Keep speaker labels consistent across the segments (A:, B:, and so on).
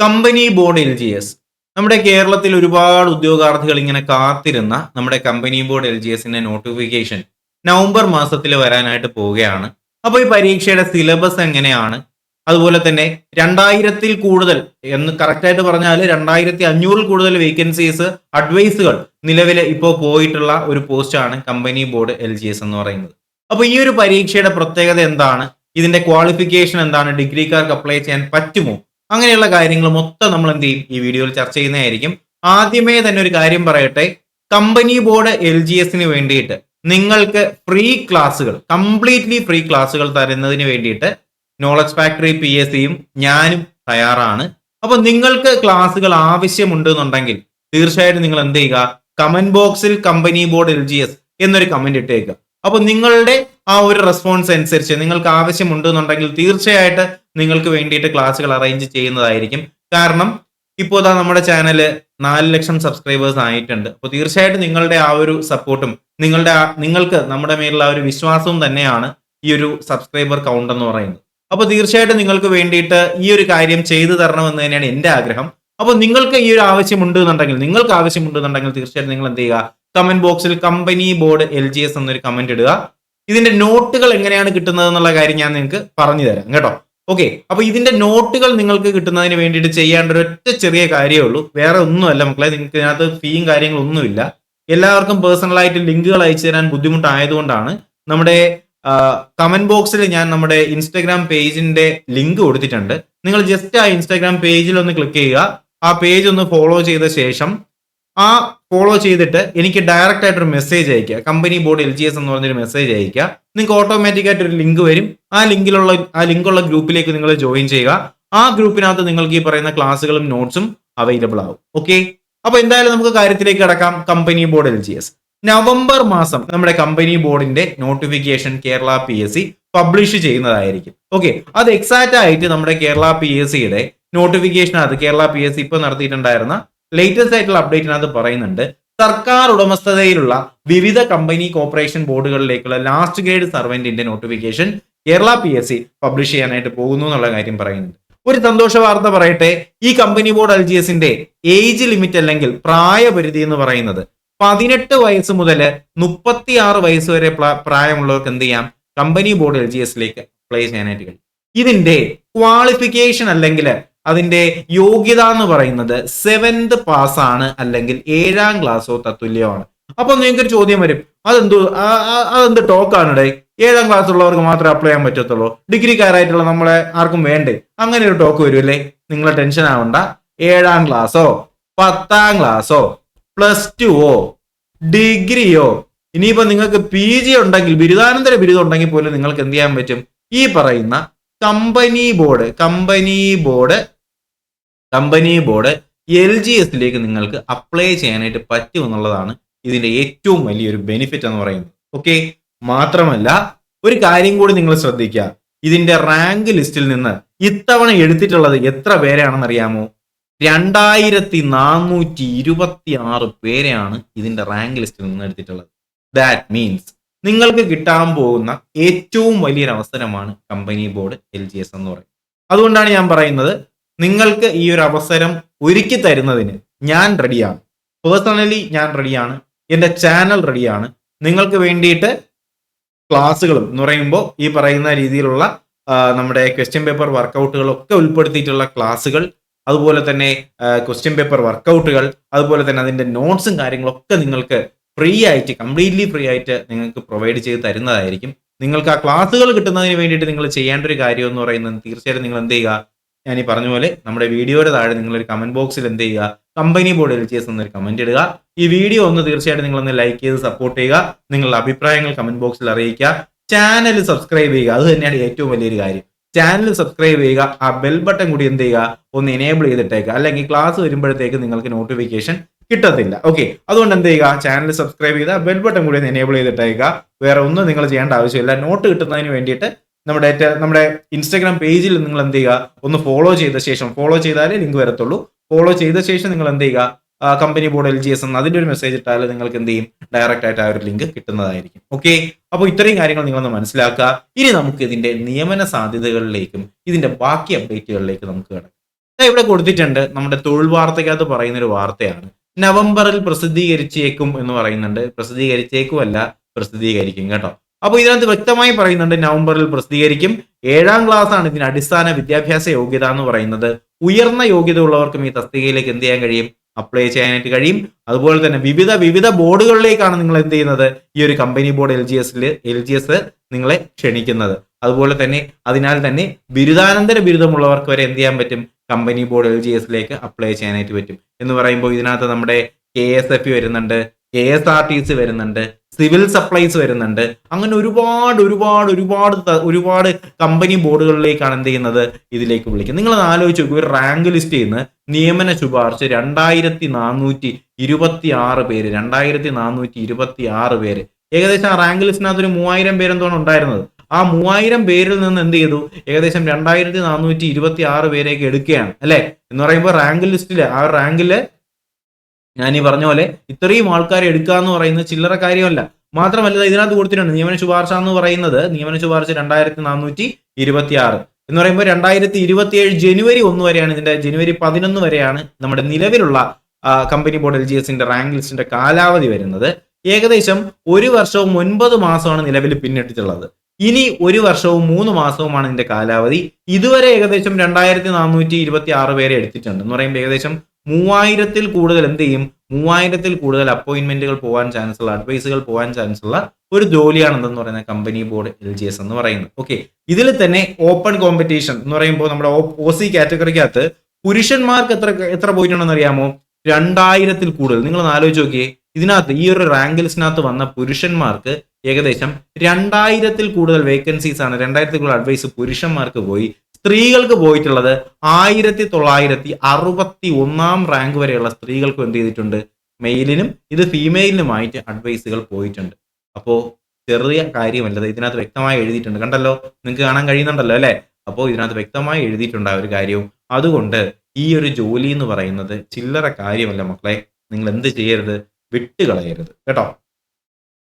A: Company board L G S നമ്മുടെ കേരളത്തിൽ ഒരുപാട് ഉദ്യോഗാർത്ഥികൾ ഇങ്ങനെ കാത്തിരുന്ന നമ്മുടെ കമ്പനി ബോർഡ് എൽ ജി എസിന്റെ നോട്ടിഫിക്കേഷൻ നവംബർ മാസത്തിൽ വരാനായിട്ട് പോവുകയാണ്. അപ്പോൾ ഈ പരീക്ഷയുടെ സിലബസ് എങ്ങനെയാണ്? അതുപോലെ തന്നെ രണ്ടായിരത്തിൽ കൂടുതൽ എന്ന് കറക്റ്റായിട്ട് പറഞ്ഞാൽ രണ്ടായിരത്തി അഞ്ഞൂറിൽ കൂടുതൽ വേക്കൻസീസ് അഡ്വൈസുകൾ നിലവിൽ ഇപ്പോൾ പോയിട്ടുള്ള ഒരു പോസ്റ്റാണ് company board L G S എന്ന് പറയുന്നത്. അപ്പോൾ ഈ ഒരു പരീക്ഷയുടെ പ്രത്യേകത എന്താണ്? ഇതിന്റെ ക്വാളിഫിക്കേഷൻ എന്താണ്? ഡിഗ്രിക്കാർക്ക് അപ്ലൈ ചെയ്യാൻ പറ്റുമോ? അങ്ങനെയുള്ള കാര്യങ്ങൾ മൊത്തം നമ്മൾ എന്ത് ചെയ്യും? ഈ വീഡിയോയിൽ ചർച്ച ചെയ്യുന്നതായിരിക്കും. ആദ്യമേ തന്നെ ഒരു കാര്യം പറയട്ടെ. കമ്പനി ബോർഡ് എൽ ജി എസിന് വേണ്ടിയിട്ട് നിങ്ങൾക്ക് ഫ്രീ ക്ലാസ്സുകൾ കംപ്ലീറ്റ്ലി ഫ്രീ ക്ലാസ്സുകൾ തരുന്നതിന് വേണ്ടിയിട്ട് നോളജ് ഫാക്ടറി പി എസ് സിയും ഞാനും തയ്യാറാണ്. അപ്പൊ നിങ്ങൾക്ക് ക്ലാസ്സുകൾ ആവശ്യമുണ്ട് എന്നുണ്ടെങ്കിൽ തീർച്ചയായിട്ടും നിങ്ങൾ എന്ത് ചെയ്യുക? കമന്റ് ബോക്സിൽ company board L G S എന്നൊരു കമന്റ് ഇട്ടേക്കുക. അപ്പൊ നിങ്ങളുടെ ആ ഒരു റെസ്പോൺസ് അനുസരിച്ച് നിങ്ങൾക്ക് ആവശ്യമുണ്ട് എന്നുണ്ടെങ്കിൽ തീർച്ചയായിട്ട് നിങ്ങൾക്ക് വേണ്ടിയിട്ട് ക്ലാസ്സുകൾ അറേഞ്ച് ചെയ്യുന്നതായിരിക്കും. കാരണം ഇപ്പോൾ ഇതാ നമ്മുടെ ചാനൽ നാല് ലക്ഷം സബ്സ്ക്രൈബേഴ്സ് ആയിട്ടുണ്ട്. അപ്പോൾ തീർച്ചയായിട്ടും നിങ്ങളുടെ ആ ഒരു സപ്പോർട്ടും നിങ്ങളുടെ നിങ്ങൾക്ക് നമ്മുടെ മേലുള്ള ആ ഒരു വിശ്വാസവും തന്നെയാണ് ഈ ഒരു സബ്സ്ക്രൈബർ കൗണ്ട് എന്ന് പറയുന്നത്. അപ്പോൾ തീർച്ചയായിട്ടും നിങ്ങൾക്ക് വേണ്ടിയിട്ട് ഈ ഒരു കാര്യം ചെയ്തു തരണമെന്ന് തന്നെയാണ് എന്റെ ആഗ്രഹം. അപ്പോൾ നിങ്ങൾക്ക് ഈ ഒരു ആവശ്യമുണ്ട് എന്നുണ്ടെങ്കിൽ നിങ്ങൾക്ക് ആവശ്യമുണ്ട് എന്നുണ്ടെങ്കിൽ തീർച്ചയായിട്ടും നിങ്ങൾ എന്ത് ചെയ്യുക? കമന്റ് ബോക്സിൽ company board L G S എന്നൊരു കമന്റ് ഇടുക. ഇതിന്റെ നോട്ടുകൾ എങ്ങനെയാണ് കിട്ടുന്നത് എന്നുള്ള കാര്യം ഞാൻ നിങ്ങൾക്ക് പറഞ്ഞു തരാം കേട്ടോ? ഓക്കെ അപ്പൊ ഇതിന്റെ നോട്ടുകൾ നിങ്ങൾക്ക് കിട്ടുന്നതിന് വേണ്ടിയിട്ട് ചെയ്യേണ്ട ഒരു ഒറ്റ ചെറിയ കാര്യമേ ഉള്ളൂ. വേറെ ഒന്നുമല്ല മക്കളെ നിങ്ങൾക്ക് ഇതിനകത്ത് ഫീയും കാര്യങ്ങളൊന്നുമില്ല എല്ലാവർക്കും പേഴ്സണലായിട്ട് ലിങ്കുകൾ അയച്ചു തരാൻ ബുദ്ധിമുട്ടായതുകൊണ്ടാണ് നമ്മുടെ കമന്റ് ബോക്സിൽ ഞാൻ നമ്മുടെ ഇൻസ്റ്റാഗ്രാം പേജിന്റെ ലിങ്ക് കൊടുത്തിട്ടുണ്ട്. നിങ്ങൾ ജസ്റ്റ് ആ ഇൻസ്റ്റാഗ്രാം പേജിൽ ഒന്ന് ക്ലിക്ക് ചെയ്യുക. ആ പേജ് ഒന്ന് ഫോളോ ചെയ്ത ശേഷം ആ ഫോളോ ചെയ്തിട്ട് എനിക്ക് ഡയറക്റ്റ് ആയിട്ട് ഒരു മെസ്സേജ് അയക്കുക company board L G S എന്ന് പറഞ്ഞൊരു മെസ്സേജ് അയക്കുക നിങ്ങൾക്ക് ഓട്ടോമാറ്റിക് ആയിട്ട് ഒരു ലിങ്ക് വരും. ആ ലിങ്കിലുള്ള ആ ലിങ്കുള്ള ഗ്രൂപ്പിലേക്ക് നിങ്ങൾ ജോയിൻ ചെയ്യുക. ആ ഗ്രൂപ്പിനകത്ത് നിങ്ങൾക്ക് ഈ പറയുന്ന ക്ലാസ്സുകളും നോട്ട്സും അവൈലബിൾ ആകും ഓക്കെ അപ്പൊ എന്തായാലും നമുക്ക് കാര്യത്തിലേക്ക് കിടക്കാം. Company board L G S November മാസം നമ്മുടെ കമ്പനി ബോർഡിന്റെ notification Kerala P S C publish ചെയ്യുന്നതായിരിക്കും. ഓക്കെ അത് എക്സാക്റ്റ് ആയിട്ട് നമ്മുടെ കേരള പി എസ് സിയുടെ നോട്ടിഫിക്കേഷൻ അത് കേരള പി എസ് സി ഇപ്പൊ നടത്തിയിട്ടുണ്ടായിരുന്ന ലേറ്റസ്റ്റ് ആയിട്ടുള്ള അപ്ഡേറ്റിനകത്ത് പറയുന്നുണ്ട്. സർക്കാർ ഉടമസ്ഥതയിലുള്ള വിവിധ കമ്പനി കോർപ്പറേഷൻ ബോർഡുകളിലേക്കുള്ള last grade സർവന്റിന്റെ notification Kerala P S C publish ചെയ്യാനായിട്ട് പോകുന്നു എന്നുള്ള കാര്യം പറയുന്നുണ്ട്. ഒരു സന്തോഷ വാർത്ത പറയട്ടെ. ഈ കമ്പനി ബോർഡ് എൽ ജി എസിന്റെ ഏജ് ലിമിറ്റ് അല്ലെങ്കിൽ പ്രായപരിധി എന്ന് പറയുന്നത് പതിനെട്ട് വയസ്സ് മുതൽ മുപ്പത്തി ആറ് വയസ്സ് വരെ പ്രായമുള്ളവർക്ക് എന്ത് ചെയ്യാം? കമ്പനി ബോർഡ് എൽ ജി എസിലേക്ക് അപ്ലൈ ചെയ്യാനായിട്ട് കഴിയും. ഇതിന്റെ ക്വാളിഫിക്കേഷൻ അല്ലെങ്കിൽ അതിന്റെ യോഗ്യത എന്ന് പറയുന്നത് സെവൻത് പാസ് ആണ് അല്ലെങ്കിൽ ഏഴാം ക്ലാസ്സോ തത്തുല്യമാണ്. അപ്പൊ നിങ്ങൾക്ക് ഒരു ചോദ്യം വരും. അതെന്തോ അതെന്ത് ടോക്കാണ് ഇടേ ഏഴാം ക്ലാസ് ഉള്ളവർക്ക് മാത്രമേ അപ്ലൈ ചെയ്യാൻ പറ്റത്തുള്ളൂ. ഡിഗ്രിക്കാരായിട്ടുള്ള നമ്മളെ ആർക്കും വേണ്ടേ? അങ്ങനെ ഒരു ടോക്ക് വരുമല്ലേ? നിങ്ങളെ ടെൻഷൻ ആവണ്ട. ഏഴാം ക്ലാസ്സോ പത്താം ക്ലാസ്സോ പ്ലസ് ടുവോ ഡിഗ്രിയോ ഇനിയിപ്പോ നിങ്ങൾക്ക് പി ജി ഉണ്ടെങ്കിൽ ബിരുദാനന്തര ബിരുദം ഉണ്ടെങ്കിൽ പോലും നിങ്ങൾക്ക് എന്ത് ചെയ്യാൻ പറ്റും? ഈ പറയുന്ന company board company board company board L G എസിലേക്ക് നിങ്ങൾക്ക് അപ്ലൈ ചെയ്യാനായിട്ട് പറ്റും എന്നുള്ളതാണ് ഇതിന്റെ ഏറ്റവും വലിയൊരു ബെനിഫിറ്റ് എന്ന് പറയുന്നത്. ഓക്കെ മാത്രമല്ല ഒരു കാര്യം കൂടി നിങ്ങൾ ശ്രദ്ധിക്കുക. ഇതിന്റെ റാങ്ക് ലിസ്റ്റിൽ നിന്ന് ഇത്തവണ എടുത്തിട്ടുള്ളത് എത്ര പേരെയാണെന്ന് അറിയാമോ? രണ്ടായിരത്തി നാനൂറ്റി ഇരുപത്തി ആറ് പേരെയാണ് ഇതിന്റെ റാങ്ക് ലിസ്റ്റിൽ നിന്ന് എടുത്തിട്ടുള്ളത്. ദാറ്റ് മീൻസ് നിങ്ങൾക്ക് കിട്ടാൻ പോകുന്ന ഏറ്റവും വലിയൊരു അവസരമാണ് company board L G S എന്ന് പറയുന്നത്. അതുകൊണ്ടാണ് ഞാൻ പറയുന്നത് നിങ്ങൾക്ക് ഈ ഒരു അവസരം ഒരുക്കി തരുന്നതിന് ഞാൻ റെഡിയാണ് പേഴ്സണലി ഞാൻ റെഡിയാണ് എന്റെ ചാനൽ റെഡിയാണ് നിങ്ങൾക്ക് വേണ്ടിയിട്ട് ക്ലാസ്സുകളും എന്ന് പറയുമ്പോൾ ഈ പറയുന്ന രീതിയിലുള്ള നമ്മുടെ ക്വസ്റ്റ്യൻ പേപ്പർ വർക്കൗട്ടുകളൊക്കെ ഉൾപ്പെടുത്തിയിട്ടുള്ള ക്ലാസ്സുകൾ അതുപോലെ തന്നെ ക്വസ്റ്റ്യൻ പേപ്പർ വർക്കൗട്ടുകൾ അതുപോലെ തന്നെ അതിന്റെ നോട്ട്സും കാര്യങ്ങളൊക്കെ നിങ്ങൾക്ക് ഫ്രീ ആയിട്ട് കംപ്ലീറ്റ്ലി ഫ്രീ ആയിട്ട് നിങ്ങൾക്ക് പ്രൊവൈഡ് ചെയ്ത് തരുന്നതായിരിക്കും. നിങ്ങൾക്ക് ആ ക്ലാസ്സുകൾ കിട്ടുന്നതിന് വേണ്ടിയിട്ട് നിങ്ങൾ ചെയ്യേണ്ട ഒരു കാര്യം എന്ന് പറയുന്നത് തീർച്ചയായിട്ടും നിങ്ങൾ എന്ത് ചെയ്യുക? ഞാൻ ഈ പറഞ്ഞ പോലെ നമ്മുടെ വീഡിയോയുടെ താഴെ നിങ്ങൾ ഒരു കമന്റ് ബോക്സിൽ എന്ത് ചെയ്യുക? Company board L G S എന്നൊരു കമന്റ് ഇടുക. ഈ വീഡിയോ ഒന്ന് തീർച്ചയായിട്ടും നിങ്ങൾ ഒന്ന് ലൈക്ക് ചെയ്ത് സപ്പോർട്ട് ചെയ്യുക. നിങ്ങളുടെ അഭിപ്രായങ്ങൾ കമന്റ് ബോക്സിൽ അറിയിക്കുക. ചാനൽ സബ്സ്ക്രൈബ് ചെയ്യുക. അത് തന്നെയാണ് ഏറ്റവും വലിയൊരു കാര്യം. ചാനൽ സബ്സ്ക്രൈബ് ചെയ്യുക. ആ ബെൽ ബട്ടൺ കൂടി എന്ത് ചെയ്യുക? ഒന്ന് എനേബിൾ ചെയ്തിട്ടേക്കുക. അല്ലെങ്കിൽ ക്ലാസ് വരുമ്പോഴത്തേക്ക് നിങ്ങൾക്ക് നോട്ടിഫിക്കേഷൻ കിട്ടത്തില്ല. ഓക്കെ അതുകൊണ്ട് എന്ത് ചെയ്യുക? ചാനൽ സബ്സ്ക്രൈബ് ചെയ്താൽ ബെൽ ബട്ടൺ കൂടി ഒന്ന് എനേബിൾ ചെയ്തിട്ടേക്കുക. വേറെ ഒന്നും നിങ്ങൾ ചെയ്യേണ്ട ആവശ്യമില്ല. നോട്ട് കിട്ടുന്നതിന് വേണ്ടിയിട്ട് നമ്മുടെ നമ്മുടെ ഇൻസ്റ്റാഗ്രാം പേജിൽ നിങ്ങൾ എന്ത് ചെയ്യുക? ഒന്ന് ഫോളോ ചെയ്ത ശേഷം ഫോളോ ചെയ്താലേ ലിങ്ക് വരത്തുള്ളൂ. ഫോളോ ചെയ്ത ശേഷം നിങ്ങൾ എന്ത് ചെയ്യുക? Company board L G S എന്ന് അതിന്റെ ഒരു മെസ്സേജ് ഇട്ടാൽ നിങ്ങൾക്ക് എന്ത് ചെയ്യും? ഡയറക്റ്റ് ആയിട്ട് ആ ഒരു ലിങ്ക് കിട്ടുന്നതായിരിക്കും. ഓക്കെ അപ്പോൾ ഇത്രയും കാര്യങ്ങൾ നിങ്ങളൊന്ന് മനസ്സിലാക്കുക. ഇനി നമുക്ക് ഇതിന്റെ നിയമന സാധ്യതകളിലേക്കും ഇതിന്റെ ബാക്കി അപ്ഡേറ്റുകളിലേക്കും നമുക്ക് കിടക്കാം. ഇവിടെ കൊടുത്തിട്ടുണ്ട് നമ്മുടെ തൊഴിൽ വാർത്തയ്ക്കകത്ത് പറയുന്ന ഒരു വാർത്തയാണ്. നവംബറിൽ പ്രസിദ്ധീകരിച്ചേക്കും എന്ന് പറയുന്നുണ്ട്. പ്രസിദ്ധീകരിച്ചേക്കും അല്ല പ്രസിദ്ധീകരിക്കും കേട്ടോ. അപ്പൊ ഇതിനകത്ത് വ്യക്തമായി പറയുന്നുണ്ട് നവംബറിൽ പ്രസിദ്ധീകരിക്കും. ഏഴാം ക്ലാസ് ആണ് ഇതിന് അടിസ്ഥാന വിദ്യാഭ്യാസ യോഗ്യത എന്ന് പറയുന്നത്. ഉയർന്ന യോഗ്യത ഉള്ളവർക്കും ഈ തസ്തികയിലേക്ക് എന്ത് ചെയ്യാൻ കഴിയും? അപ്ലൈ ചെയ്യാനായിട്ട് കഴിയും. അതുപോലെ തന്നെ വിവിധ വിവിധ ബോർഡുകളിലേക്കാണ് നിങ്ങൾ എന്ത് ചെയ്യുന്നത്? ഈ ഒരു കമ്പനി ബോർഡ് എൽ ജി എസിൽ എൽ ജി എസ് നിങ്ങളെ ക്ഷണിക്കുന്നത്. അതുപോലെ തന്നെ അതിനാൽ തന്നെ ബിരുദാനന്തര ബിരുദമുള്ളവർക്ക് വരെ എന്ത് ചെയ്യാൻ പറ്റും? കമ്പനി ബോർഡ് എൽ ജി എസിലേക്ക് അപ്ലൈ ചെയ്യാനായിട്ട് പറ്റും. എന്ന് പറയുമ്പോൾ ഇതിനകത്ത് നമ്മുടെ കെ എസ് എഫ് വരുന്നുണ്ട്. K S R T C വരുന്നുണ്ട്. സിവിൽ സപ്ലൈസ് വരുന്നുണ്ട്. അങ്ങനെ ഒരുപാട് ഒരുപാട് ഒരുപാട് ഒരുപാട് കമ്പനി ബോർഡുകളിലേക്കാണ് എന്ത് ചെയ്യുന്നത്? ഇതിലേക്ക് വിളിക്കുന്നത്. നിങ്ങൾ ആലോചിച്ച് നോക്കുക ഒരു റാങ്ക് ലിസ്റ്റ് ചെയ്യുന്ന നിയമന ശുപാർശ രണ്ടായിരത്തി നാനൂറ്റി ഇരുപത്തി ആറ് പേര് രണ്ടായിരത്തി നാനൂറ്റി ഇരുപത്തി ആറ് പേര്. ഏകദേശം ആ റാങ്ക് ലിസ്റ്റിനകത്ത് ഒരു മൂവായിരം പേരെന്തോ ഉണ്ടായിരുന്നത്? ആ മൂവായിരം പേരിൽ നിന്ന് എന്ത് ചെയ്തു? ഏകദേശം രണ്ടായിരത്തി നാനൂറ്റി ഇരുപത്തി ആറ് പേരേക്ക് എടുക്കുകയാണ് അല്ലെ? എന്ന് പറയുമ്പോൾ റാങ്ക് ലിസ്റ്റിൽ ആ റാങ്കിൽ ഞാൻ ഈ പറഞ്ഞ പോലെ ഇത്രയും ആൾക്കാരെ എടുക്കുക എന്ന് പറയുന്നത് ചില്ലറ കാര്യമല്ല. മാത്രമല്ല ഇതിനകത്ത് കൊടുത്തിട്ടുണ്ട് നിയമന ശുപാർശ എന്ന് പറയുന്നത് നിയമന ശുപാർശ രണ്ടായിരത്തി നാനൂറ്റി ഇരുപത്തി ആറ് എന്ന് പറയുമ്പോൾ രണ്ടായിരത്തി ഇരുപത്തി ഏഴ് ജനുവരി ഒന്ന് വരെയാണ് ഇതിന്റെ ജനുവരി പതിനൊന്ന് വരെയാണ് നമ്മുടെ നിലവിലുള്ള കമ്പനി ബോർഡ് എൽ ജി എസിന്റെ റാങ്ക് ലിസ്റ്റിന്റെ കാലാവധി വരുന്നത്. ഏകദേശം ഒരു വർഷവും ഒൻപത് മാസമാണ് നിലവിൽ പിന്നിട്ടിട്ടുള്ളത്. ഇനി ഒരു വർഷവും മൂന്ന് മാസവുമാണ് ഇതിന്റെ കാലാവധി. ഇതുവരെ ഏകദേശം രണ്ടായിരത്തി നാനൂറ്റി ഇരുപത്തി ആറ് പേരെ എടുത്തിട്ടുണ്ട്. എന്ന് പറയുമ്പോൾ ഏകദേശം മൂവായിരത്തിൽ കൂടുതൽ എന്ത് ചെയ്യും? മൂവായിരത്തിൽ കൂടുതൽ അപ്പോയിന്റ്മെന്റുകൾ പോകാൻ ചാൻസ് ഉള്ള അഡ്വൈസുകൾ പോകാൻ ചാൻസ് ഉള്ള ഒരു ജോലിയാണ് എന്തെന്ന് പറയുന്നത് company board L G S എന്ന് പറയുന്നത്. ഓക്കെ ഇതിൽ തന്നെ ഓപ്പൺ കോമ്പറ്റീഷൻ എന്ന് പറയുമ്പോൾ നമ്മുടെ ഒ സി കാറ്റഗറിക്കകത്ത് പുരുഷന്മാർക്ക് എത്ര എത്ര പോയിട്ടുണ്ടെന്ന് അറിയാമോ? രണ്ടായിരത്തിൽ കൂടുതൽ. നിങ്ങൾ ആലോചിച്ച് നോക്കിയേ. ഇതിനകത്ത് ഈ ഒരു റാങ്ക് ലിസ്റ്റിനകത്ത് വന്ന പുരുഷന്മാർക്ക് ഏകദേശം രണ്ടായിരത്തിൽ കൂടുതൽ വേക്കൻസീസ് ആണ്. രണ്ടായിരത്തിൽ കൂടുതൽ അഡ്വൈസ് പുരുഷന്മാർക്ക് പോയി. സ്ത്രീകൾക്ക് പോയിട്ടുള്ളത് ആയിരത്തി തൊള്ളായിരത്തി അറുപത്തി ഒന്നാം റാങ്ക് വരെയുള്ള സ്ത്രീകൾക്കും എന്ത് ചെയ്തിട്ടുണ്ട്? മെയിലിനും ഇത് ഫീമെയിലിനുമായിട്ട് അഡ്വൈസുകൾ പോയിട്ടുണ്ട്. അപ്പോ ചെറിയ കാര്യമല്ല ദേ ഇതിനകത്ത് വ്യക്തമായി എഴുതിയിട്ടുണ്ട്. കണ്ടല്ലോ? നിങ്ങൾക്ക് കാണാൻ കഴിയുന്നുണ്ടല്ലോ അല്ലെ? അപ്പോൾ ഇതിനകത്ത് വ്യക്തമായി എഴുതിയിട്ടുണ്ട് ആ ഒരു കാര്യവും. അതുകൊണ്ട് ഈ ഒരു ജോലി എന്ന് പറയുന്നത് ചില്ലറ കാര്യമല്ല മക്കളെ. നിങ്ങൾ എന്ത് ചെയ്യരുത്? വിട്ടുകളയരുത്. കേട്ടോ?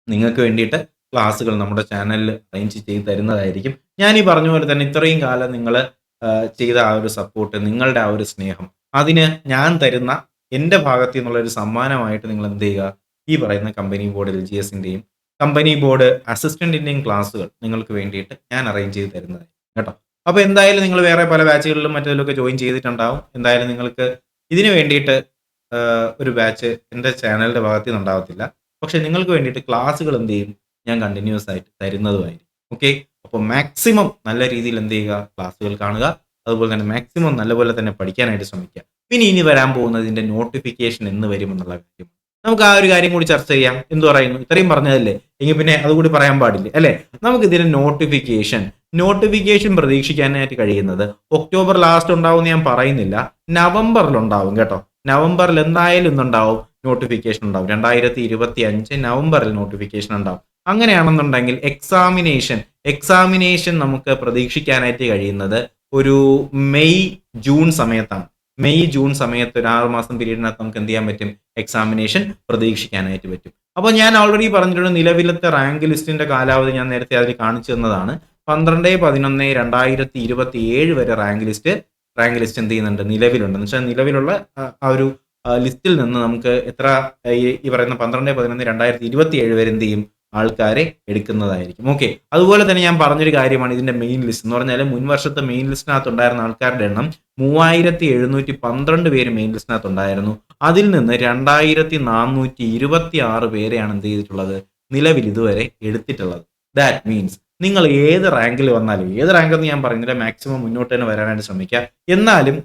A: നിങ്ങൾക്ക് വേണ്ടിയിട്ട് ക്ലാസ്സുകൾ നമ്മുടെ ചാനലിൽ അറേഞ്ച് ചെയ്ത് തരുന്നതായിരിക്കും. ഞാൻ ഈ പറഞ്ഞ പോലെ തന്നെ ഇത്രയും കാലം നിങ്ങൾ ചെയ്ത ആ ഒരു സപ്പോർട്ട് നിങ്ങളുടെ ആ ഒരു സ്നേഹം അതിന് ഞാൻ തരുന്ന എന്റെ ഭാഗത്തു നിന്നുള്ള ഒരു സമ്മാനമായിട്ട് നിങ്ങൾ എന്ത് ചെയ്യുക? ഈ പറയുന്ന കമ്പനി ബോർഡ് എൽ ജി എസിന്റെയും കമ്പനി ബോർഡ് അസിസ്റ്റന്റിന്റെയും ക്ലാസ്സുകൾ നിങ്ങൾക്ക് വേണ്ടിയിട്ട് ഞാൻ അറേഞ്ച് ചെയ്ത് തരുന്നതായിരിക്കും കേട്ടോ? അപ്പോൾ എന്തായാലും നിങ്ങൾ വേറെ പല ബാച്ചുകളിലും മറ്റേതിലൊക്കെ ജോയിൻ ചെയ്തിട്ടുണ്ടാവും. എന്തായാലും നിങ്ങൾക്ക് ഇതിന് വേണ്ടിയിട്ട് ഒരു ബാച്ച് എന്റെ ചാനലിന്റെ ഭാഗത്തു നിന്ന് ഉണ്ടാവത്തില്ല പക്ഷെ നിങ്ങൾക്ക് വേണ്ടിയിട്ട് ക്ലാസ്സുകൾ എന്ത് ചെയ്യും? ഞാൻ കണ്ടിന്യൂസ് ആയിട്ട് തരുന്നതുമായിരിക്കും. ഓക്കെ അപ്പോൾ മാക്സിമം നല്ല രീതിയിൽ എന്ത് ചെയ്യുക? ക്ലാസ്സുകൾ കാണുക. അതുപോലെ തന്നെ മാക്സിമം നല്ലപോലെ തന്നെ പഠിക്കാനായിട്ട് ശ്രമിക്കുക. പിന്നെ ഇനി വരാൻ പോകുന്നതിന്റെ നോട്ടിഫിക്കേഷൻ എന്ന് വരുമെന്നുള്ള കാര്യം. നമുക്ക് ആ ഒരു കാര്യം കൂടി ചർച്ച ചെയ്യാം. എന്ത് പറയുന്നു? ഇത്രയും പറഞ്ഞതല്ലേ? എങ്കിൽ പിന്നെ അതുകൂടി പറയാൻ പാടില്ല അല്ലേ? നമുക്ക് ഇതിന്റെ നോട്ടിഫിക്കേഷൻ നോട്ടിഫിക്കേഷൻ പ്രതീക്ഷിക്കാനായിട്ട് കഴിയുന്നത് ഒക്ടോബർ ലാസ്റ്റ് ഉണ്ടാവും ഞാൻ പറയുന്നില്ല. നവംബറിൽ ഉണ്ടാവും കേട്ടോ. നവംബറിൽ എന്തായാലും ഇന്നുണ്ടാവും. നോട്ടിഫിക്കേഷൻ ഉണ്ടാവും. രണ്ടായിരത്തി ഇരുപത്തി അഞ്ച് നവംബറിൽ നോട്ടിഫിക്കേഷൻ ഉണ്ടാവും. അങ്ങനെയാണെന്നുണ്ടെങ്കിൽ എക്സാമിനേഷൻ എക്സാമിനേഷൻ നമുക്ക് പ്രതീക്ഷിക്കാനായിട്ട് കഴിയുന്നത് ഒരു മെയ് ജൂൺ സമയത്താണ്. മെയ് ജൂൺ സമയത്ത് ഒരു ആറ് മാസം പീരീഡിനകത്ത് നമുക്ക് എന്ത് ചെയ്യാൻ പറ്റും? എക്സാമിനേഷൻ പ്രതീക്ഷിക്കാനായിട്ട് പറ്റും. അപ്പോൾ ഞാൻ ഓൾറെഡി പറഞ്ഞിട്ടുണ്ട് നിലവിലത്തെ റാങ്ക് ലിസ്റ്റിന്റെ കാലാവധി ഞാൻ നേരത്തെ അതിൽ കാണിച്ചു തന്നതാണ്. പന്ത്രണ്ട് പതിനൊന്ന് രണ്ടായിരത്തി ഇരുപത്തി ഏഴ് വരെ റാങ്ക് ലിസ്റ്റ് റാങ്ക് ലിസ്റ്റ് എന്ത് ചെയ്യുന്നുണ്ട്? നിലവിലുണ്ട്. എന്ന് വെച്ചാൽ നിലവിലുള്ള ആ, ഒരു ലിസ്റ്റിൽ നിന്ന് നമുക്ക് എത്ര ഈ പറയുന്ന പന്ത്രണ്ട് പതിനൊന്ന് രണ്ടായിരത്തി ഇരുപത്തി ഏഴ് വരെ എന്ത് ചെയ്യും? ആൾക്കാരെ എടുക്കുന്നതായിരിക്കും. ഓക്കെ അതുപോലെ തന്നെ ഞാൻ പറഞ്ഞൊരു കാര്യമാണ് ഇതിന്റെ മെയിൻ ലിസ്റ്റ് എന്ന് പറഞ്ഞാൽ മുൻ വർഷത്തെ മെയിൻ ലിസ്റ്റിനകത്ത് ഉണ്ടായിരുന്ന ആൾക്കാരുടെ എണ്ണം മൂവായിരത്തി എഴുന്നൂറ്റി പന്ത്രണ്ട് പേര് മെയിൻ ലിസ്റ്റിനകത്ത് ഉണ്ടായിരുന്നു അതിൽ നിന്ന് രണ്ടായിരത്തി നാനൂറ്റി ഇരുപത്തി ആറ് പേരെയാണ് എന്ത് ചെയ്തിട്ടുള്ളത്? നിലവിൽ ഇതുവരെ എടുത്തിട്ടുള്ളത്. ദാറ്റ് മീൻസ് നിങ്ങൾ ഏത് റാങ്കിൽ വന്നാലും ഏത് റാങ്ക് എന്ന് ഞാൻ പറയുന്നില്ല മാക്സിമം മുന്നോട്ട് തന്നെ വരാനായിട്ട് ശ്രമിക്കുക. എന്നാലും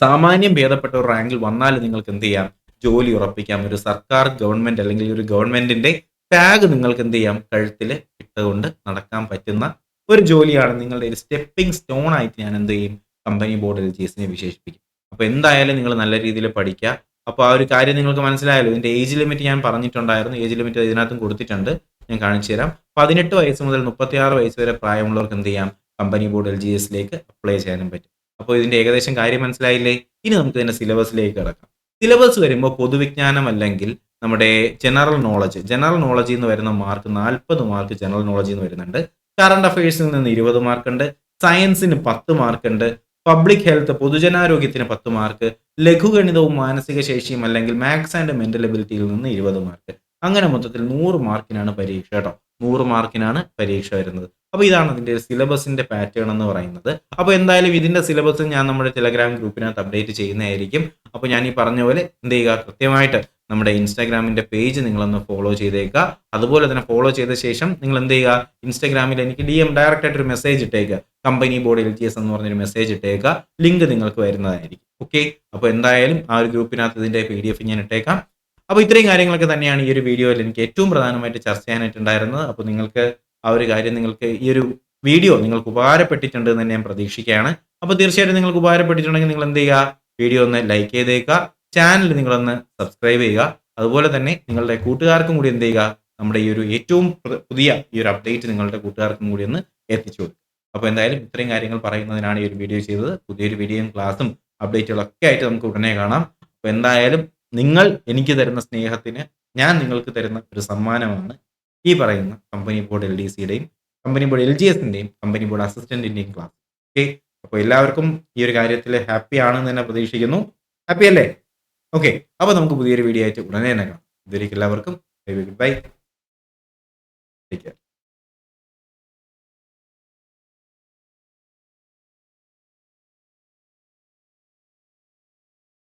A: സാമാന്യം ഭേദപ്പെട്ട ഒരു റാങ്കിൽ വന്നാലും നിങ്ങൾക്ക് എന്ത് ചെയ്യാം? ജോലി ഉറപ്പിക്കാം. ഒരു സർക്കാർ ഗവൺമെന്റ് അല്ലെങ്കിൽ ഒരു ഗവൺമെന്റിന്റെ ടാഗ് നിങ്ങൾക്ക് എന്ത് ചെയ്യാം കഴുത്തിൽ ഇട്ടുകൊണ്ട് നടക്കാൻ പറ്റുന്ന ഒരു ജോലിയാണ് നിങ്ങളുടെ ഒരു സ്റ്റെപ്പിംഗ് സ്റ്റോൺ ആയിട്ട് ഞാൻ എന്ത് ചെയ്യും? കമ്പനി ബോർഡ് എൽ ജി എസിനെ വിശേഷിപ്പിക്കും. അപ്പോൾ എന്തായാലും നിങ്ങൾ നല്ല രീതിയിൽ പഠിക്കുക. അപ്പോൾ ആ ഒരു കാര്യം നിങ്ങൾക്ക് മനസ്സിലായല്ലോ. ഇതിന്റെ ഏജ് ലിമിറ്റ് ഞാൻ പറഞ്ഞിട്ടുണ്ടായിരുന്നു. ഏജ് ലിമിറ്റ് ഇതിനകത്തും കൊടുത്തിട്ടുണ്ട്. ഞാൻ കാണിച്ചു തരാം. പതിനെട്ട് വയസ്സ് മുതൽ മുപ്പത്തിയാറ് വയസ്സ് വരെ പ്രായമുള്ളവർക്ക് എന്ത് ചെയ്യാം? കമ്പനി ബോർഡ് എൽ ജി എസിലേക്ക് അപ്ലൈ ചെയ്യാനും പറ്റും. അപ്പോൾ ഇതിന്റെ ഏകദേശം കാര്യം മനസ്സിലായില്ലേ? ഇനി നമുക്ക് ഇതിന്റെ സിലബസിലേക്ക് കിടക്കാം. സിലബസ് വരുമ്പോൾ പൊതുവിജ്ഞാനം അല്ലെങ്കിൽ നമ്മുടെ ജനറൽ നോളജ് ജനറൽ നോളജിൽ നിന്ന് വരുന്ന മാർക്ക് നാൽപ്പത് മാർക്ക് ജനറൽ നോളജിൽ നിന്ന് വരുന്നുണ്ട്. കറണ്ട് അഫയേഴ്സിൽ നിന്ന് ഇരുപത് ഉണ്ട്. സയൻസിന് പത്ത് ഉണ്ട്. പബ്ലിക് ഹെൽത്ത് പൊതുജനാരോഗ്യത്തിന് പത്ത് മാർക്ക് ലഘുഗണിതവും മാനസിക ശേഷിയും അല്ലെങ്കിൽ മാത്സ് ആൻഡ് മെന്റൽ എബിലിറ്റിയിൽ നിന്ന് ഇരുപത് മാർക്ക് അങ്ങനെ മൊത്തത്തിൽ നൂറ് മാർക്കിനാണ് പരീക്ഷ കേട്ടോ നൂറ് മാർക്കിനാണ് പരീക്ഷ വരുന്നത്. അപ്പോൾ ഇതാണ് അതിന്റെ സിലബസിന്റെ പാറ്റേൺ എന്ന് പറയുന്നത്. അപ്പോൾ എന്തായാലും ഇതിന്റെ സിലബസ് ഞാൻ നമ്മുടെ ടെലഗ്രാം ഗ്രൂപ്പിനകത്ത് അപ്ഡേറ്റ് ചെയ്യുന്നതായിരിക്കും. അപ്പോൾ ഞാൻ ഈ പറഞ്ഞ പോലെ എന്ത് ചെയ്യുക? കൃത്യമായിട്ട് നമ്മുടെ ഇൻസ്റ്റാഗ്രാമിന്റെ പേജ് നിങ്ങളൊന്ന് ഫോളോ ചെയ്തേക്കുക. അതുപോലെ തന്നെ ഫോളോ ചെയ്ത ശേഷം നിങ്ങൾ എന്ത് ചെയ്യുക? ഇൻസ്റ്റാഗ്രാമിൽ എനിക്ക് ഡി എം ഡയറക്റ്റ് ആയിട്ട് ഒരു message ഇട്ടേക്കുക. Company board L T S എന്ന് പറഞ്ഞൊരു മെസ്സേജ് ഇട്ടേക്കുക. ലിങ്ക് നിങ്ങൾക്ക് വരുന്നതായിരിക്കും. ഓക്കെ അപ്പോൾ എന്തായാലും ആ ഒരു ഗ്രൂപ്പിനകത്ത് ഇതിന്റെ പി ഡി എഫ് ഞാൻ ഇട്ടേക്കാം. അപ്പോൾ ഇത്രയും കാര്യങ്ങളൊക്കെ തന്നെയാണ് ഈ ഒരു വീഡിയോയിൽ എനിക്ക് ഏറ്റവും പ്രധാനമായിട്ട് ചർച്ച ചെയ്യാനായിട്ടുണ്ടായിരുന്നത്. അപ്പോൾ നിങ്ങൾക്ക് ആ ഒരു കാര്യം നിങ്ങൾക്ക് ഈ ഒരു വീഡിയോ നിങ്ങൾക്ക് ഉപകാരപ്പെട്ടിട്ടുണ്ട് എന്ന് ഞാൻ പ്രതീക്ഷിക്കുകയാണ്. അപ്പോൾ തീർച്ചയായിട്ടും നിങ്ങൾക്ക് ഉപകാരപ്പെട്ടിട്ടുണ്ടെങ്കിൽ നിങ്ങൾ എന്ത് ചെയ്യുക? വീഡിയോ ഒന്ന് ലൈക്ക് ചെയ്തേക്കുക. ചാനൽ നിങ്ങളൊന്ന് സബ്സ്ക്രൈബ് ചെയ്യുക. അതുപോലെ തന്നെ നിങ്ങളുടെ കൂട്ടുകാർക്കും കൂടി എന്ത് ചെയ്യുക? നമ്മുടെ ഈ ഒരു ഏറ്റവും പുതിയ ഈ ഒരു അപ്ഡേറ്റ് നിങ്ങളുടെ കൂട്ടുകാർക്കും കൂടി ഒന്ന് എത്തിച്ചു കൊടുക്കുക. അപ്പോൾ എന്തായാലും ഇത്രയും കാര്യങ്ങൾ പറയുന്നതിനാണ് ഈ ഒരു വീഡിയോ ചെയ്തത്. പുതിയൊരു വീഡിയോയും ക്ലാസ്സും അപ്ഡേറ്റുകളൊക്കെ ആയിട്ട് നമുക്ക് ഉടനെ കാണാം. അപ്പോൾ എന്തായാലും നിങ്ങൾ എനിക്ക് തരുന്ന സ്നേഹത്തിന് ഞാൻ നിങ്ങൾക്ക് തരുന്ന ഒരു സമ്മാനമാണ് ഈ പറയുന്ന കമ്പനി ബോർഡ് എൽ ഡി സിയുടെയും കമ്പനി ബോർഡ് എൽ ജി എസിന്റെയും കമ്പനി ബോർഡ് അസിസ്റ്റന്റിന്റെയും ക്ലാസ് ഓക്കെ അപ്പോൾ എല്ലാവർക്കും ഈ ഒരു കാര്യത്തിൽ ഹാപ്പി ആണെന്ന് തന്നെ പ്രതീക്ഷിക്കുന്നു. ഹാപ്പി അല്ലേ? ഓക്കെ അപ്പോൾ നമുക്ക് പുതിയൊരു വീഡിയോ ആയിട്ട് ഉടനെ തന്നെ കാണാം. ഇതുവരേക്കും എല്ലാവർക്കും ബൈ ടേക്ക് കെയർ